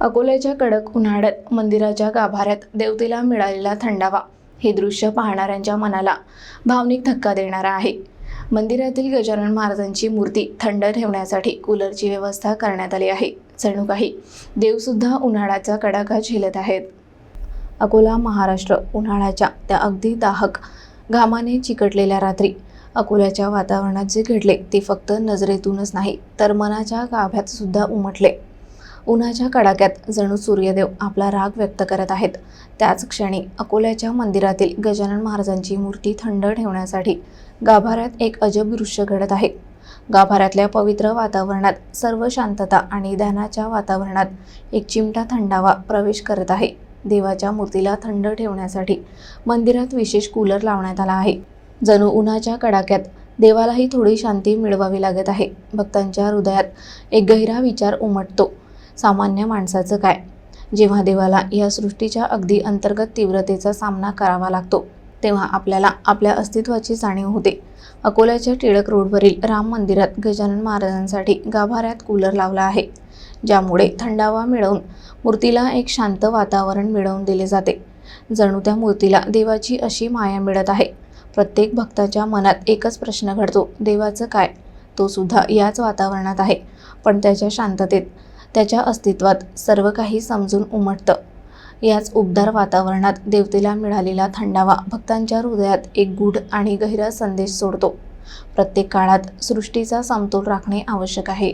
अकोल्याच्या कडक उन्हाळ्यात मंदिराच्या गाभाऱ्यात देवतेला मिळालेला थंडावा. हे दृश्य पाहणाऱ्यांच्या मनाला भावनिक धक्का देणारा आहे. मंदिरातील गजानन महाराजांची मूर्ती थंड ठेवण्यासाठी कूलरची व्यवस्था करण्यात आली आहे. जणू काही देवसुद्धा उन्हाळ्याचा कडाका झेलत आहेत. अकोला महाराष्ट्र उन्हाळ्याच्या त्या अगदी दाहक घामाने चिकटलेल्या रात्री अकोल्याच्या वातावरणात जे घडले ते फक्त नजरेतूनच नाही तर मनाच्या गाभ्यात सुद्धा उमटले. उन्हाच्या कडाक्यात जणू सूर्यदेव आपला राग व्यक्त करत आहेत. त्याच क्षणी अकोल्याच्या मंदिरातील गजानन महाराजांची मूर्ती थंड ठेवण्यासाठी गाभाऱ्यात एक अजब दृश्य घडत आहे. गाभाऱ्यातल्या पवित्र वातावरणात सर्व शांतता आणि ध्यानाच्या वातावरणात एक चिमटा थंडावा प्रवेश करत आहे. देवाच्या मूर्तीला थंड ठेवण्यासाठी मंदिरात विशेष कूलर लावण्यात आला आहे. जणू उन्हाच्या कडाक्यात देवालाही थोडी शांती मिळवावी लागत आहे. भक्तांच्या हृदयात एक गहिरा विचार उमटतो. सामान्य माणसाचं काय? जेव्हा देवाला या सृष्टीच्या अगदी अंतर्गत तीव्रतेचा सामना करावा लागतो तेव्हा आपल्याला आपल्या अस्तित्वाची जाणीव होते. अकोल्याच्या टिळक रोडवरील राम मंदिरात गजानन महाराजांसाठी गाभाऱ्यात कूलर लावला आहे ज्यामुळे थंडावा मिळवून मूर्तीला एक शांत वातावरण मिळवून दिले जाते. जणू त्या मूर्तीला देवाची अशी माया मिळत आहे. प्रत्येक भक्ताच्या मनात एकच प्रश्न घडतो देवाचं काय? तो सुद्धा याच वातावरणात आहे पण त्याच्या शांततेत त्याच्या अस्तित्वात सर्व काही समजून उमटतं. याच उबदार वातावरणात देवतेला मिळालेला थंडावा भक्तांच्या हृदयात एक गूढ आणि गहिरा संदेश सोडतो. प्रत्येक काळात सृष्टीचा समतोल राखणे आवश्यक आहे.